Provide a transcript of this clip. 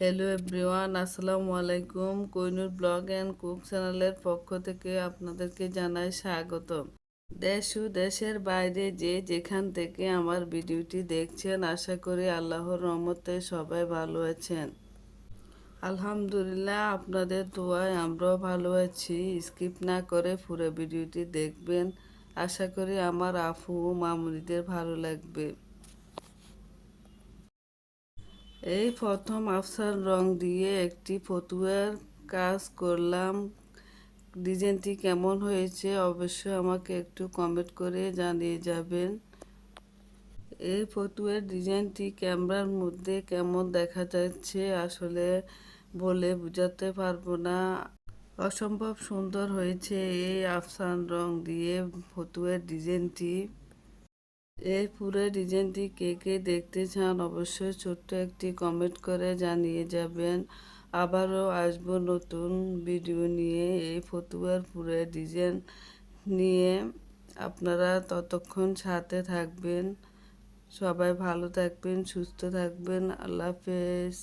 Hello everyone আসসালামু আলাইকুম কৈনুর blog and cook চ্যানেলের পক্ষ থেকে আপনাদেরকে জানাই স্বাগত দেশ ও দেশের বাইরে যে যেখান থেকে আমার ভিডিওটি দেখছেন, আশা করি আল্লাহর রহমতে সবাই ভালো আছেন। আলহামদুলিল্লাহ, আপনাদের দোয়ায় আমরাও ভালো আছি। স্কিপ না করে পুরো ভিডিওটি দেখবেন। আশা করি আমার আফু ও মামুনিদের ভালো লাগবে। এই প্রথম আফসার রং দিয়ে একটি ফতুয়ার কাজ করলাম। ডিজাইনটি কেমন হয়েছে অবশ্যই আমাকে একটু কমেন্ট করে জানিয়ে যাবেন। এই ফতুয়ার ডিজাইনটি ক্যামেরার মধ্যে কেমন দেখা যাচ্ছে আসলে বলে বোঝাতে পারব না। অসম্ভব সুন্দর হয়েছে এই আফসান রং দিয়ে ফতুয়ার ডিজাইনটি। এই পুরো ডিজাইনটি কে কে দেখতে চান অবশ্যই ছোট্ট একটি কমেন্ট করে জানিয়ে যাবেন। আবারও আসব নতুন ভিডিও নিয়ে। এই ফতুয়ার পুরো ডিজাইন নিয়ে আপনারা ততক্ষণ সাথে থাকবেন। সবাই ভালো থাকবেন, সুস্থ থাকবেন। আল্লাহ হাফেজ।